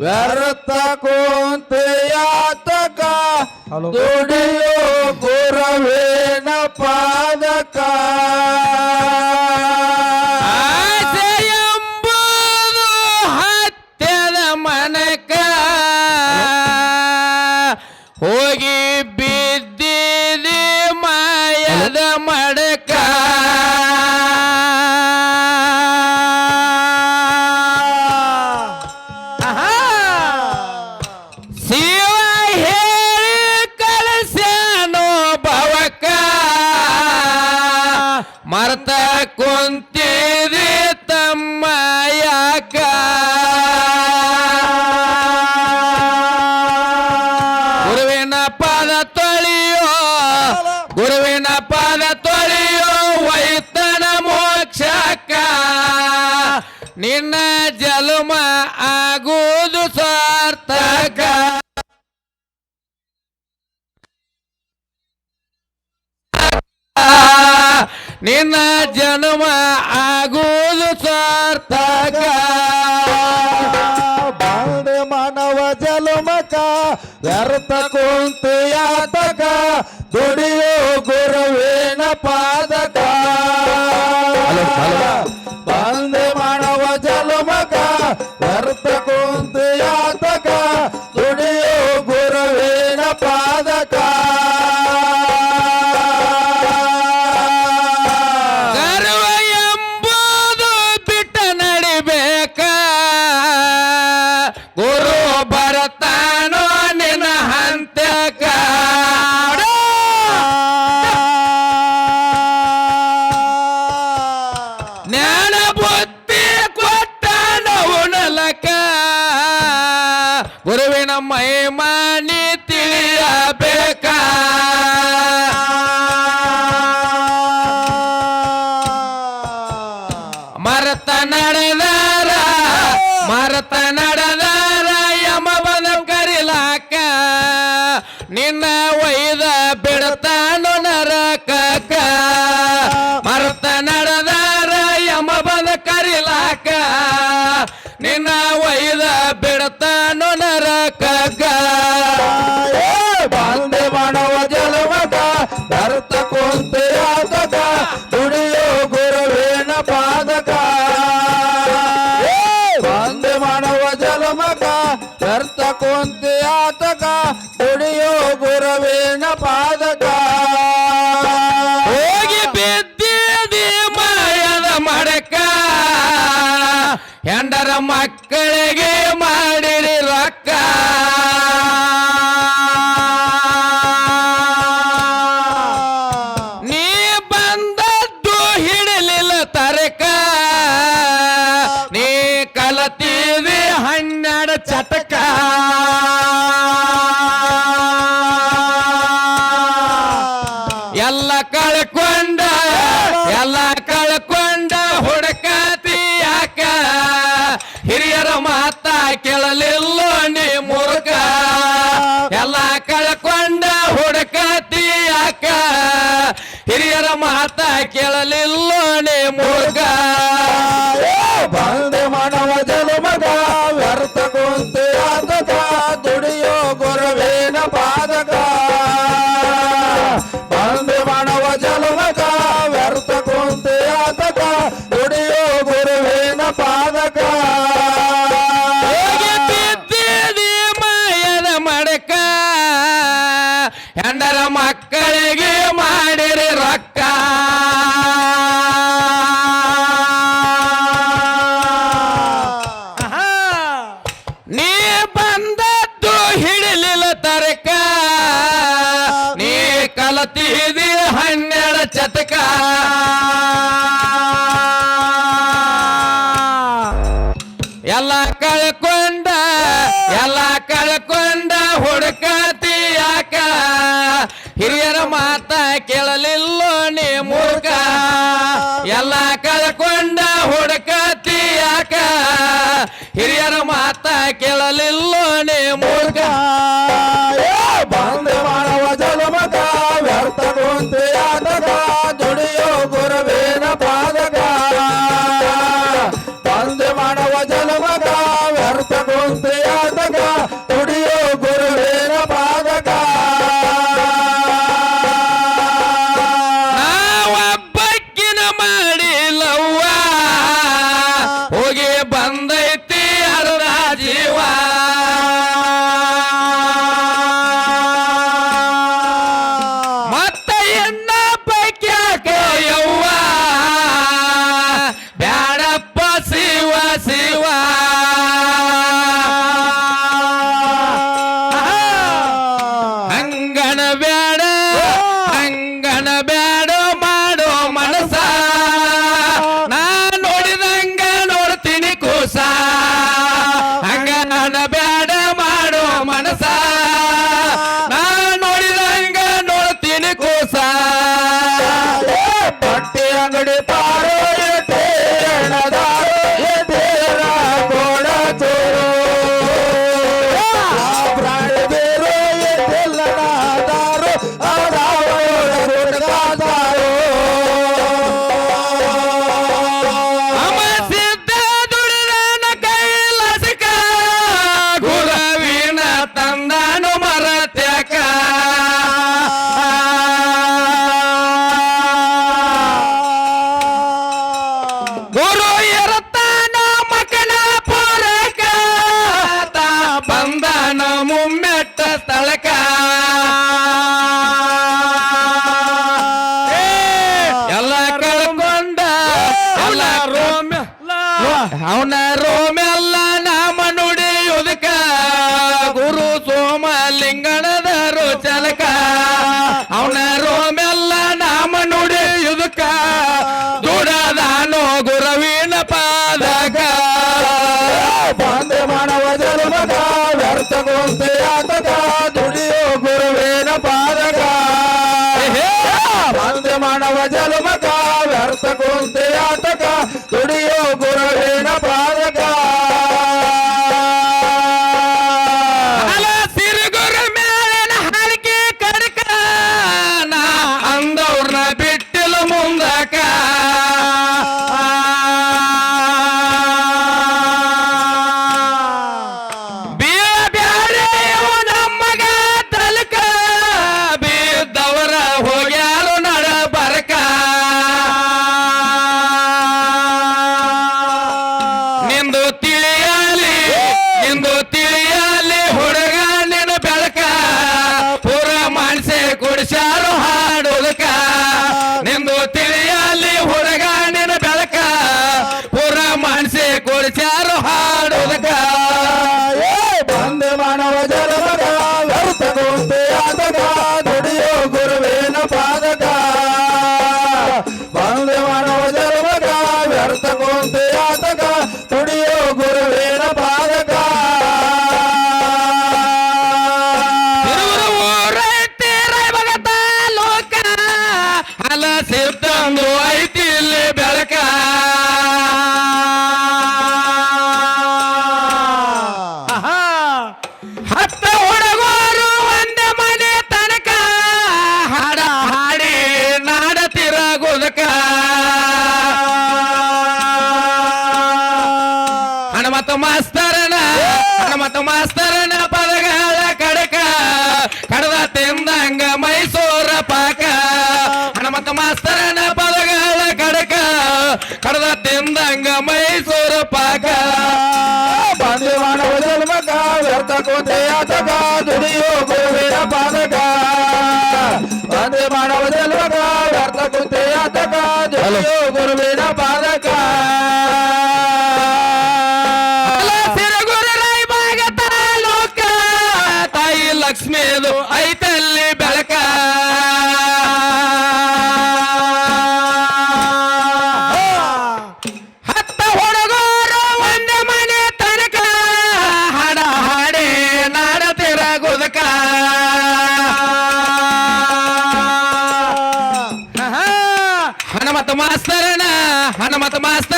ವ್ಯರ್ಥ ಕುಂತೆಯಾತಕ. ದುಡಿಯೋ ಗುರವೇನ ಪಾದಕ ಮರ್ತ ಕುಂತಿರಿ ತಮ್ಮ ಯಾಕ ಗುರುವಿನ ಪಾದ ತೊಳೆಯೋ, ಗುರುವಿನ ಪಾದ ತೊಳೆಯೋ ವೈತನ ಮೋಕ್ಷಕ ನಿನ್ನ ಜಲಮ ಆಗುವುದು ನಿನ್ನ ಜನ್ಮ ಆಗುವುದು ಸಾರ್ಥಕ. ಬಾಂಡೆ ಮಾನವ ಜಲಮಕ ವ್ಯರ್ಥ ಕುಂತಿಯಾತಕ ದುಡಿಯೋ ಗುರುವೇನ ಪಾದಕ. ಬಾಂಡೆ ಮಾನವ ಬಿಡ್ತಾನು ನರಕಕ ಮರತ ನಡೆದಾರ ಯಮ ಬದ ಕರಿಲಾಕ. ನಿನ್ನ ಒಯ್ದ ಬಿಡ್ತಾನು ನರಕಕ ಬಾಂದೆ ಮಾಡವ ಜಲವದ ಭರತ ಕುಂತೆಯಾತಕ ದುಡಿಯೋ ಗುರುವೇನ ಪಾದಕ. ಬಾಂದೆ ಮಾಡವ ಜಲಮಗ ಭರ್ತ ಕುಂತೆಯಾತಕ ಎಲ್ಲ ಕಳ್ಕೊಂಡ ಎಲ್ಲ ಕಳ್ಕೊಂಡ ಹುಡುಕಾತಿ ಯಾಕ? ಹಿರಿಯರ ಮಾತ ಕೇಳಲಿಲ್ಲ ನೀ ಮುರುಕ ಎಲ್ಲ ಕಳ್ಕೊಂಡ, ಹುಡುಕಾತಿ ಯಾಕ? ಹಿರಿಯರ ಮಾತ ಕೇಳಲಿಲ್ಲ ನೀ ಮುರುಗ ಬಂದೆ ಮಾನವ ಜಲಮಕ ವ್ಯರ್ಥ ಕುಂತೆಯಾತಕ ಬಂದದ್ದು ಹಿಡಿಲಿಲ್ಲ ತರಕ. ನೀ ಕಲತಿದಿ ಹನ್ನೆರಡು ಚತಕ. ಎಲ್ಲ ಕಳ್ಕೊಂಡ ಎಲ್ಲ ಕಳ್ಕೊಂಡ ಹುಡುಕಾತಿ ಯಾಕ? ಹಿರಿಯರ ಮಾತ ಕೇಳಲಿಲ್ಲ ನೀ ಮೂರ್ಖ. ಎಲ್ಲ ಕಳ್ಕೊಂಡ ಹುಡುಕಾತಿ ಬಲಿಲ್ಲನೆ ಮೂರ್ಖ ಬಂದ ಮಾಡವ ಜಲಮತ, ವ್ಯರ್ಥ ಕುಂತೆಯಾತಕ ದುಡಿಯೋ ಗುರುವೇನ ಪಾದಕ. ಬಂದ ಮಾಡವ ಜಲಮತ, ವ್ಯರ್ಥ ಕುಂತೆಯಾತಕ ದುಡಿಯೋ ಗುರುವೇನ ಪಾದಕ. ನಾವಬ್ಬಕ್ಕಿನ ಮಾಡಿಲ್ಲವು. ರೋಮೆಲ್ಲ ನಾಮ ನುಡಿ ಉದಕ ಗುರು ಸೋಮ ಲಿಂಗಣದ ರೋ ಚಲಕ ಅವನ ರೋಮೆಲ್ಲ ನಾಮ ನುಡಿ ಉದಕ ದೂರದಾನೋ ಗುರುವಿನ ಪಾದಕ ಬಾಂಧೆ ಮಾಡವ ಜನ್ಮದ ವ್ಯರ್ಥಗೋಸ್ತೆಯಾತಕ ದುಡಿಯೋ ಗುರುವಿನ ಪಾದಕ ಬಾಂಧೆ ಮಾಡವ ಜನ್ಮದ ವ್ಯರ್ಥಗೋಸ್ತೆಯಾತಕ ಶರಣ ಪದಗಳ ಕಡಕ, ಕಡದ ತಿಂದಂಗ ಮೈಸೂರು ಪಾಕ. ಬಂದಿವಾಣ ಜನ್ಮಕ, ವ್ಯರ್ಥ ಕೋತೆಯಾತಕ ದುಡಿಯೋ ಗೋವಿನ ಪಾದಕ. ಬಂದೆ ಮಾಡವ ಜನ್ಮಕ, ವ್ಯರ್ಥ ಕೋತೆಯಾತಕ ದುಡಿಯೋ ಗುರುವಿನ ಪಾದಕ. ಲಕ್ಷ್ಮೀದು ಐತೆ más.